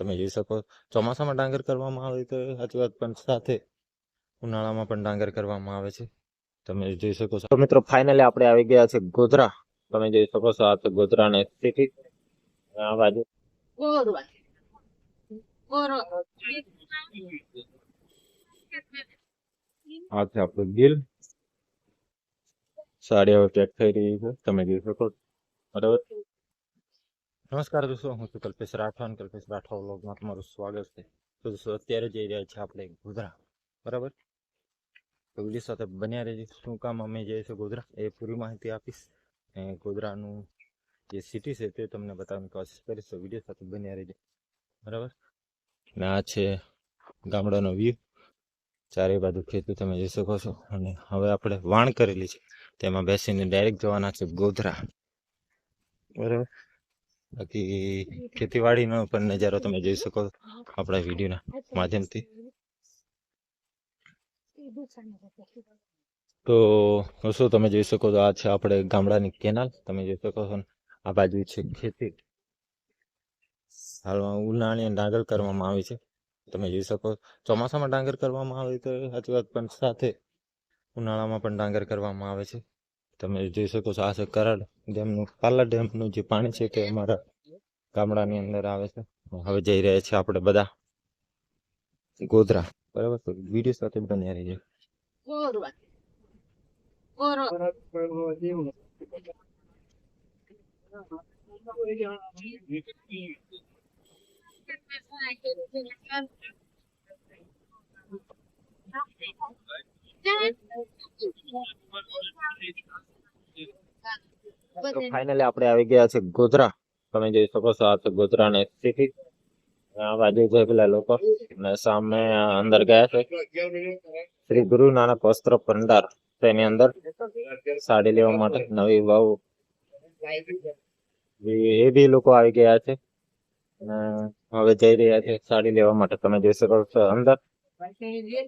તમે જોઈ શકો, ચોમાસામાં ડાંગર કરવામાં આવે તો સાચી વાત, પણ સાથે ઉનાળામાં પણ ડાંગર કરવામાં આવે છે. તમે જોઈ શકો છો. મિત્રો ફાઇનલી આપણે આવી ગયા છે ગોધરા. તમે જોઈ શકો છો આ તો ગોધરા ને સ્થિતિ. આ બાજુ. આ છે આપણું સાડી હવે પેક થઈ રહી છે. તમે જોઈ શકો. બરાબર? નમસ્કાર દોસ્તો, હું છું કલ્પેશ રાઠવા કલ્પેશ રાઠવા વ્લોગમાં તમારું સ્વાગત છે. તો દોસ્તો, અત્યારે જઈ રહ્યા છે આપણે ગોધરા, બરાબર? તો વીડિયો સાથે બન્યા રહેજો. શું કામ અમે જઈએ છીએ ગોધરા, એ પૂરી માહિતી આપીશ. અને ગોધરાનું જે સિટી છે તે તમને બતાવવાની કોશિશ કરીશ. તો વીડિયો સાથે બન્યા રહેજો, બરાબર? અને આ છે ગામડાનો વ્યૂ ચારે બાજુ ખેતી તમે જોઈ શકો છો. અને હવે આપણે વાણ કરેલી છે. તેમાં બેસીને ડાયરેક્ટ જવાના છે ગોધરા, બરાબર? બાકી ખેતીવાડીનો પણ નજારો તમે જોઈ શકો આપણા વિડીયોના માધ્યમથી. તો શું તમે જોઈ શકો છો આ છે આપણે ગામડાની કેનાલ. તમે જોઈ શકો છો આ બાજુ છે ખેતી. હાલમાં ઉનાળાની ડાંગર કરવામાં આવી છે. તમે જોઈ શકો ચોમાસામાં ડાંગર કરવામાં આવે તો સાચી વાત પણ સાથે ઉનાળામાં પણ ડાંગર કરવામાં આવે છે. તમે જોઈ શકો છો, આ છે કરાડ ડેમનું, પાલા ડેમનું જે પાણી છે તે અમારા ગામડાની અંદર આવે છે. હવે જઈ રહ્યા છીએ આપણે બધા ગોધરા. બરાબર તો વીડિયો સાથે બન્યા રહીએ ગોરો તો ફાઇનલી આપણે આવી ગયા છે ગોધરા. તમે જોઈ શકો છો આ છે ગોધરા ને સ્થિતિ આ બાજુ છે પેલા લોકો અને સામે અંદર ગયા છે. શ્રી ગુરુ નાનક વસ્ત્ર ભંડાર. તેની અંદર સાડી લેવા માટે નવી વાવ એ બી લોકો આવી ગયા છે. અને હવે જઈ રહ્યા છે સાડી લેવા માટે. તમે જોઈ શકો છો અંદર.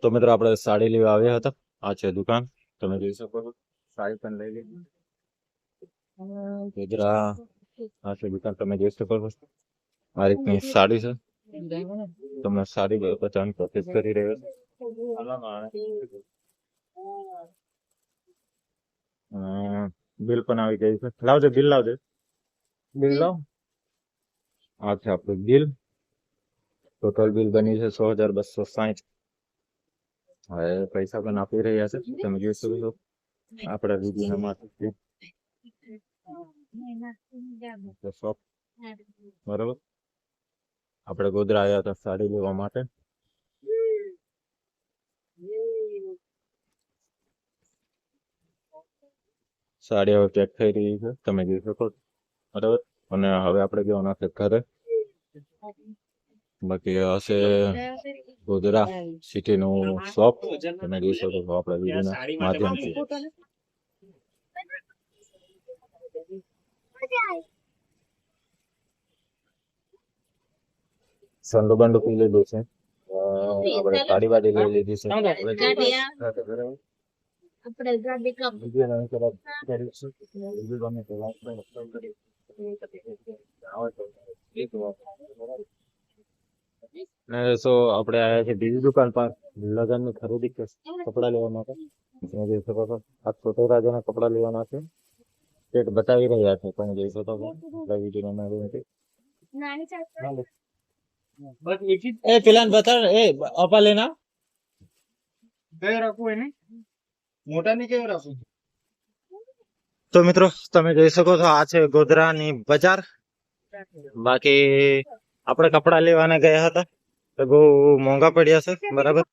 તો મિત્રો આપણે સાડી લેવા આવ્યા હતા. આ છે દુકાન. તમે જોઈ શકો છો સાડી પણ લઈ લીધી ગોધરા આ છે દુકાન તમે જોઈ શકો છો આ રીતની સાડી છે તમે સાડી બચાવવાની કોશિશ કરી રહ્યો છો અમ, બિલ પણ આવી ગયું છે લાવજો બિલ લાવજો બિલ લાવ આ છે આપણું બિલ ટોટલ બિલ બની છે સો હજાર બસો સાહીઠ હવે પૈસા પણ આપી રહ્યા છે. તમે જોઈ શકો છો. આપણા માધ્યમથી. શોપ બરોબર? આપણે ગોધરા આવ્યા હતા સાડી લેવા માટે. સાડી હવે પેક થઈ રહી છે. તમે જોઈ શકો. બરાબર? અને હવે આપણે જવાના છે ઘરે. બાકી હશે ગોધરા સિટી નું શોપ તમે જોઈ શકો છો આપણા વિડીયોના માધ્યમથી. સંડો બંડો પી લીધું છે. આપણે સાડી વાડી લઈ લીધી છે. આપણે ગાડી કામ. કરો, subscribe કરી. આવે તો. એક વાર. ને so આપણે આયા છે બીજી દુકાન પર. લગનની ખરીદી કપડાં લેવા માટે. તમે જોઈ શકો છો આ છોટો રાજાના કપડા લેવાના છે પેટ બતાવી રહ્યા છે પણ જોઈ શકો છો વિડીયોના માધ્યમથી નાની એ પેલા બતા એ અપા લેના કયો રાખવું એને. મોટા ની કયો રાખવું તો મિત્રો તમે જોઈ શકો છો આ છે ગોધરાની બજાર. બાકી આપણે કપડા લેવાના ગયા હતા. તો બહુ મોંઘા પડ્યા છે બરાબર?